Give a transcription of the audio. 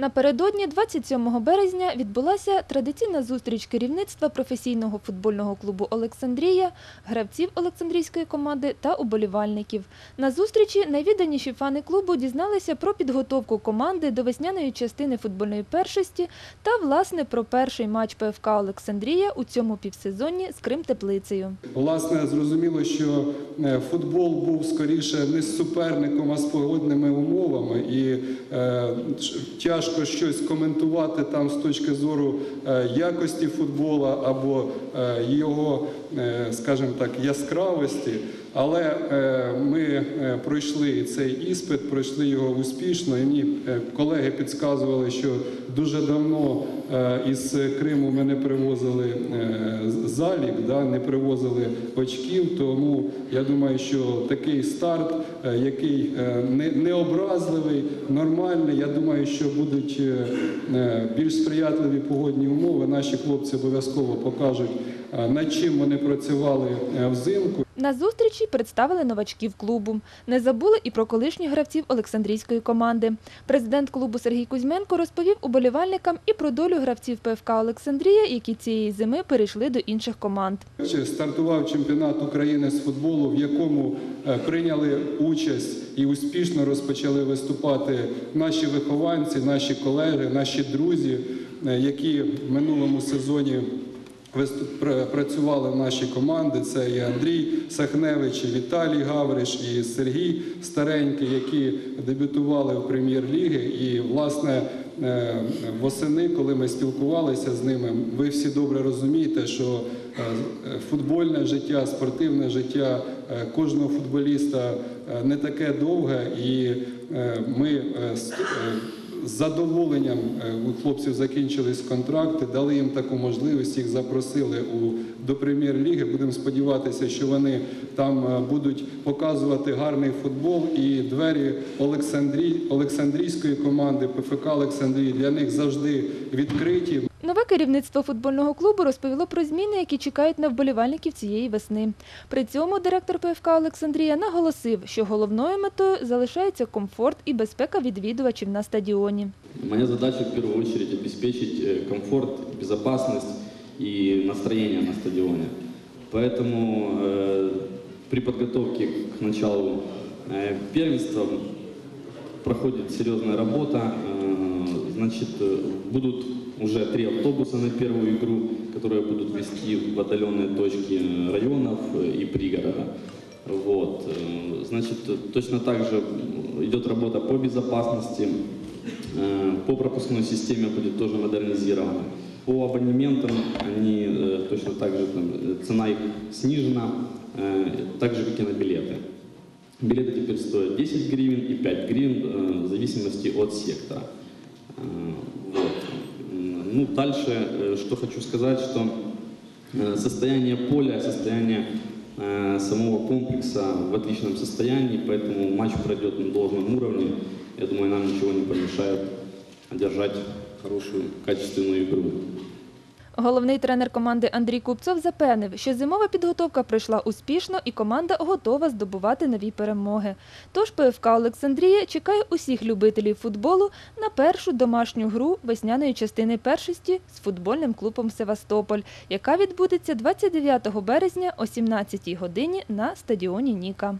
Напередодні 27 березня відбулася традиційна зустріч керівництва професійного футбольного клубу Олександрія, гравців Олександрійської команди та уболівальників. На зустрічі найвідданіші фани клубу дізналися про підготовку команди до весняної частини футбольної першості та, власне, про перший матч ПФК Олександрія у цьому півсезоні з Крим Теплицею. Власне, зрозуміло, що е, футбол був скоріше не з суперником, а з погодними умовами, і е, тяжко щось коментувати там з точки зору е, якості футбола або е, його, е, скажімо так, яскравості. Але ми пройшли цей іспит, пройшли його успішно. І мені колеги підказували, що дуже давно із Криму ми не привозили залік, не привозили очків. Тому я думаю, що такий старт, який не, образливий, нормальний. Я думаю, що будуть е, е, більш сприятливі погодні умови. Наші хлопці обов'язково покажуть, е, над чим вони працювали взимку. На зустрічі представили новачків клубу. Не забули і про колишніх гравців Олександрійської команди. Президент клубу Сергій Кузьменко розповів уболівальникам і про долю гравців ПФК Олександрія, які цієї зими перейшли до інших команд. Стартував чемпіонат України з футболу, в якому е, прийняли участь і успішно розпочали виступати наші вихованці, наші колеги, наші друзі, е, які в минулому сезоні працювали в нашій команді. Це і Андрій Сахневич, і Віталій Гавриш, і Сергій Старенький, які дебютували в прем'єр-ліги. І, власне, е, восени, коли ми спілкувалися з ними, ви всі добре розумієте, що е, футбольне життя, спортивне життя е, кожного футболіста не таке довге, і ми з задоволенням е, у хлопців закінчились контракти, дали їм таку можливість, їх запросили у, до прем'єр-ліги. Будемо сподіватися, що вони там е, будуть показувати гарний футбол і двері Олександрій, Олександрійської команди, ПФК Олександрії для них завжди відкриті Нове керівництво футбольного клубу розповіло про зміни, які чекають на вболівальників цієї весни. При цьому директор ПФК Олександрія наголосив, що головною метою залишається комфорт і безпека відвідувачів на стадіоні. Моя задача в первую очередь обеспечить э, комфорт, безопасность и настроение на стадионе. Поэтому э, при подготовке к началу э, первенства проходит серьезная работа. Э, Значит, э, будут уже три автобуса на первую игру, которые будут вести в отдаленные точки районов э, и пригорода. Вот. э, Значит, точно так же идет работа по безопасности, По пропускной системе будет тоже модернизировано. По абонементам они точно так же, там, цена их снижена, так же, как и на билеты. Билеты теперь стоят 10 гривен и 5 гривен в зависимости от сектора. Э, Вот. М, Ну, дальше, э, что хочу сказать, что э, состояние поля, состояние э, самого комплекса в отличном состоянии, поэтому матч пройдет на должном уровне. Я думаю, нам ничего не помешает одержать хорошую, качественную игру. Головний тренер команди Андрій Купцов запевнив, що зимова підготовка пройшла успішно і команда готова здобувати нові перемоги. Тож ПФК Олександрія чекає усіх любителів футболу на першу домашню гру весняної частини першості з футбольним клубом Севастополь, яка відбудеться 29 березня о 17 годині на стадіоні Ніка.